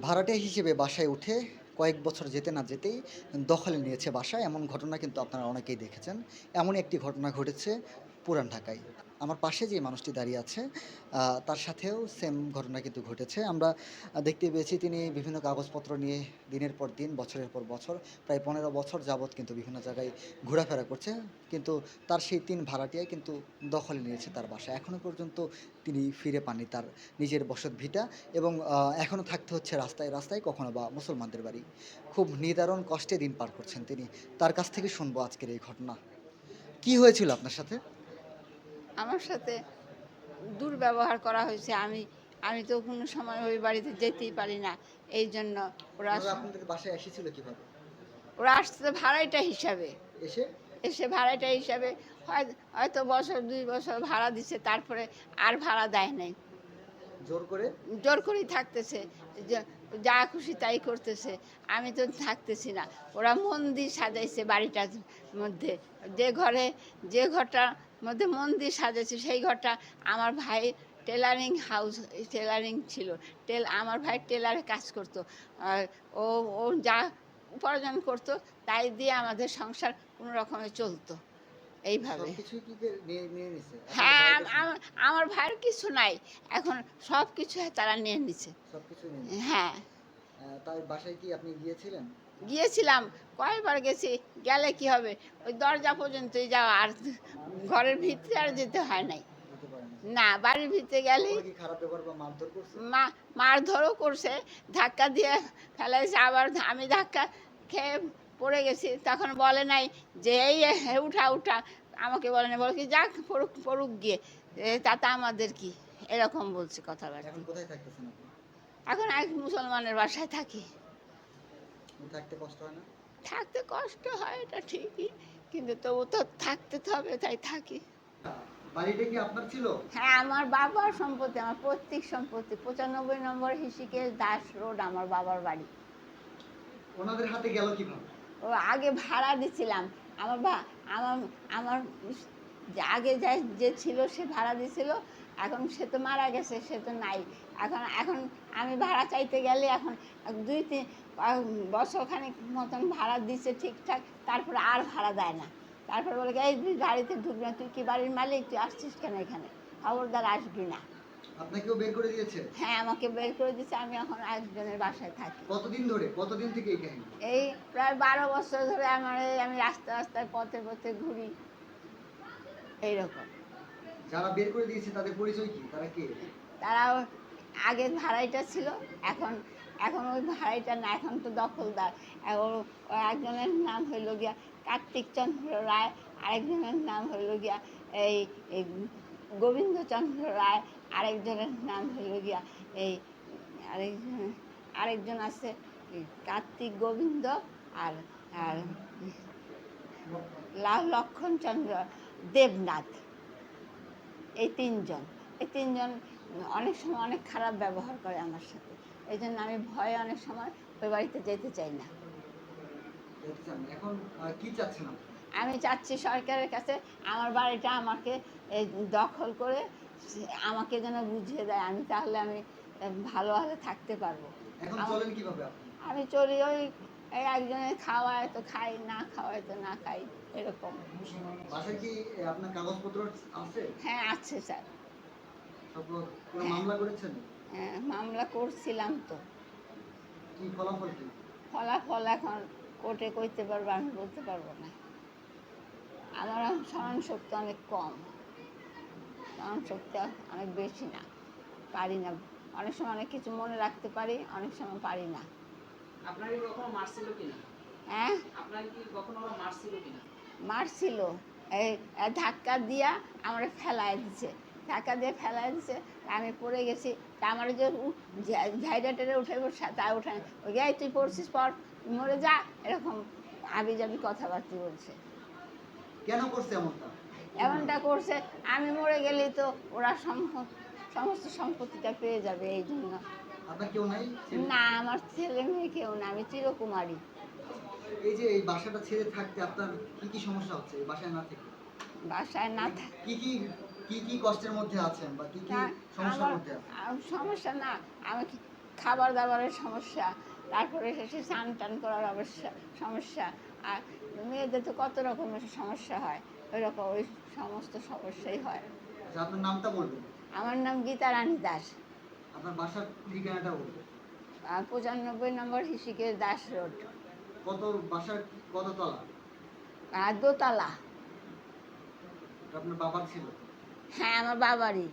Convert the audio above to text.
ভাড়াটিয়া হিসেবে বাসায় উঠে কয়েক বছর যেতে না যেতেই দখলে নিয়েছে বাসা। এমন ঘটনা কিন্তু আপনারা অনেকেই দেখেছেন। এমন একটি ঘটনা ঘটেছে পুরান ঢাকায়। আমার পাশে যে মানুষটি দাঁড়িয়ে আছে তার সাথেও সেম ঘটনা কিন্তু ঘটেছে। আমরা দেখতে পেয়েছি তিনি বিভিন্ন কাগজপত্র নিয়ে দিনের পর দিন, বছরের পর বছর, প্রায় পনেরো বছর যাবৎ কিন্তু বিভিন্ন জায়গায় ঘোরাফেরা করছে। কিন্তু তার সেই তিন ভাড়াটিয়াই কিন্তু দখলে নিয়েছে তার বাসা এখনও পর্যন্ত তিনি ফিরে পাননি তার নিজের বসত ভিটা এবং এখনও থাকতে হচ্ছে রাস্তায় রাস্তায় কখনো বা মুসলমানদের বাড়ি। খুব নিদারুণ কষ্টে দিন পার করছেন তিনি। তার কাছ থেকে শুনব আজকের এই ঘটনা। কি হয়েছিল আপনার সাথে? আমার সাথে দুর্ব্যবহার করা হয়েছে। আমি আমি তো কোনো সময় ওই বাড়িতে যেতেই পারি না। এই জন্য ওরা আপনাদের বাসায় এসেছিল কীভাবে? ওরা আসছে ভাড়াইটা হিসাবে। এসে? এসে ভাড়াইটা হিসাবে হয় হয়তো বছর দুই বছর ভাড়া দিছে তারপরে আর ভাড়া দেয় নাই। জোর করে? জোর করেই থাকতেছে। যে- খুশি তাই করতেছে। আমি তো থাকতেছি না। ওরা মন্দির সাজাইছে বাড়িটার মধ্যে। যে ঘরে, যে ঘরটার মধ্যে মন্দির সাজাইছে, সেই ঘরটা আমার ভাই টেলারিং হাউস টেলারিং ছিল। টেল, আমার ভাই টেলারে কাজ করতো। ও ও যা উপার্জন করতো, তাই দিয়ে আমাদের সংসার কোনো রকমে চলতো। এইভাবে। হ্যাঁ আমার ভাইয়ের কিছু নাই। এখন সব কিছু তারা নিয়ে নিছে। হ্যাঁ। তাই বাসায় কি আপনি গিয়েছিলেন? গিয়েছিলাম কয়বার গেছি গেলে কি হবে? ওই দরজা পর্যন্তই যাওয়া আর ঘরের ভিতরে আর যেতে হয় নাই। না বাড়ির ভিতরে করছে? মা মারধরও করছে ধাক্কা দিয়ে ফেলাইছে আবার আমি ধাক্কা খেয়ে পড়ে গেছি। তখন বলে নাই যে এই উঠা উঠা। আমাকে বলে নাই। বলে কি যাক পড়ুক পড়ুক গিয়ে। তাতে আমাদের কি? এরকম বলছে কথাবার্তা। এখন এক মুসলমানের বাসায় থাকি। থাকতে কষ্ট হয় না? থাকতে কষ্ট হয় এটা ঠিকই। কিন্তু তবু তো থাকতে তো হবে তাই থাকি। বাড়িটা কি আপনার ছিল? হ্যাঁ আমার বাবার সম্পত্তি আমার পৈতৃক সম্পত্তি। পঁচানব্বই নম্বর হিসিকেশ দাস রোড আমার বাবার বাড়ি। ওনাদের হাতে গেল কীভাবে? ও আগে ভাড়া দিছিলাম। আমার বা আমার আমার আগে যা, যে ছিল সে ভাড়া দিছিল, এখন সে তো মারা গেছে, সে তো নাই। এখন এখন আমি ভাড়া চাইতে গেলে এখন দুই তিন বছরখানিক মতন ভাড়া দিচ্ছে ঠিকঠাক, তারপরে আর ভাড়া দেয় না। তারপর বলে, এই তুই গাড়িতে ঢুকবি না, তুই কি বাড়ির মালিক? তুই আসছিস কেন এখানে? খবরদার আসবি না। আপনাকেও বের করে দিয়েছে? হ্যাঁ আমাকে বের করে দিচ্ছে আমি এখন একজনের বাসায় থাকি। কতদিন ধরে? কতদিন থেকে এই কাহিনী? এই প্রায় বারো বছর ধরে আমার এই আমি রাস্তা রাস্তায় পথে পথে ঘুরি। এইরকম। যারা বের করে দিয়েছে তাদের পরিচয় কি? তারা কে? তারাও আগে ভাড়াইটা ছিল। এখন এখন ওই ভাড়াইটা না এখন তো দখলদার। এখন একজনের নাম হইল গিয়া কার্তিক চন্দ্র রায় আরেকজনের নাম হইল গিয়া এই গোবিন্দচন্দ্র রায় আরেকজনের নাম হইল গিয়া এই আরেকজন আরেকজন আছে কার্তিক গোবিন্দ আর আর লাল লক্ষণচন্দ্র দেবনাথ। এই তিনজন এই তিনজন অনেক সময় অনেক খারাপ ব্যবহার করে আমার সাথে। এই জন্য আমি ভয়ে অনেক সময় ওই বাড়িতে যেতে চাই না। এখন কি চাচ্ছেন আমি চাচ্ছি সরকারের কাছে আমার বাড়িটা আমাকে এই দখল করে আমাকে যেন বুঝিয়ে দেয়। আমি তাহলে আমি ভালোভাবে থাকতে পারব। আমি চলি ওই এই একজনের খাওয়ায় তো খাই না খাওয়ায় তো না খাই এরকম। কি আপনার কাগজপত্র আছে? হ্যাঁ আছে স্যার। মামলা করেছেন? হ্যাঁ মামলা করছিলাম তো। কি ফলাফল কি? ফলাফল এখন কোর্টে কইতে পারব আমি বলতে পারব না। স্মরণ শক্তি অনেক কম। স্মরণ শক্তি অনেক বেশি না পারি না। অনেক সময় অনেক কিছু মনে রাখতে পারি অনেক সময় পারি না। আপনার কি কখনো মারছিল কিনা হ্যাঁ? আপনার কি কখনো মারছিল কিনা মারছিল এই ধাক্কা দিয়া আমার ফেলায় দিছে। ধাক্কা দিয়ে ফেলায় দিছে আমি পড়ে গেছি। তা আমার যে ঝাইডা টেরে উঠে তা উঠে ওই তুই পড়ছিস পর মরে যা। এরকম আবি যাবি কথাবার্তা বলছে। কেন করছে এমনটা? এমনটা করছে আমি মরে গেলেই তো ওরা সম- সমস্ত সম্পত্তিটা পেয়ে যাবে এই জন্য। আপনার কেউ নাই? না আমার ছেলে মেয়ে কেউ না আমি চিরকুমারী। এই যে এই বাসাটা ছেড়ে থাকতে আপনার কি কি সমস্যা হচ্ছে এই বাসায় না থেকে? বাসায় না থাক কি কি কি কি কষ্টের মধ্যে আছেন বা কি কি সমস্যার আমার মধ্যে আছেন? আর সমস্যা না আমি কি- খাবার দাবারের সমস্যা তারপরে শেষে স্নান টান করার অবশ্যা সমস্যা আর মেয়েদের তো কত রকমের সমস্যা হয় ওই রকম ওই সমস্ত সমস্যাই হয়। আচ্ছা, আপনার নামটা বলবেন আমার নাম গীতা রানী দাস। আপনার বাসার ঠিকানাটা বলবেন পঁচানব্বই নম্বর হিসিকের দাস রোড। কত বাসার কত তলা? আর দোতলা। আপনার বাবার ছিল? হ্যাঁ আমার বাবারই।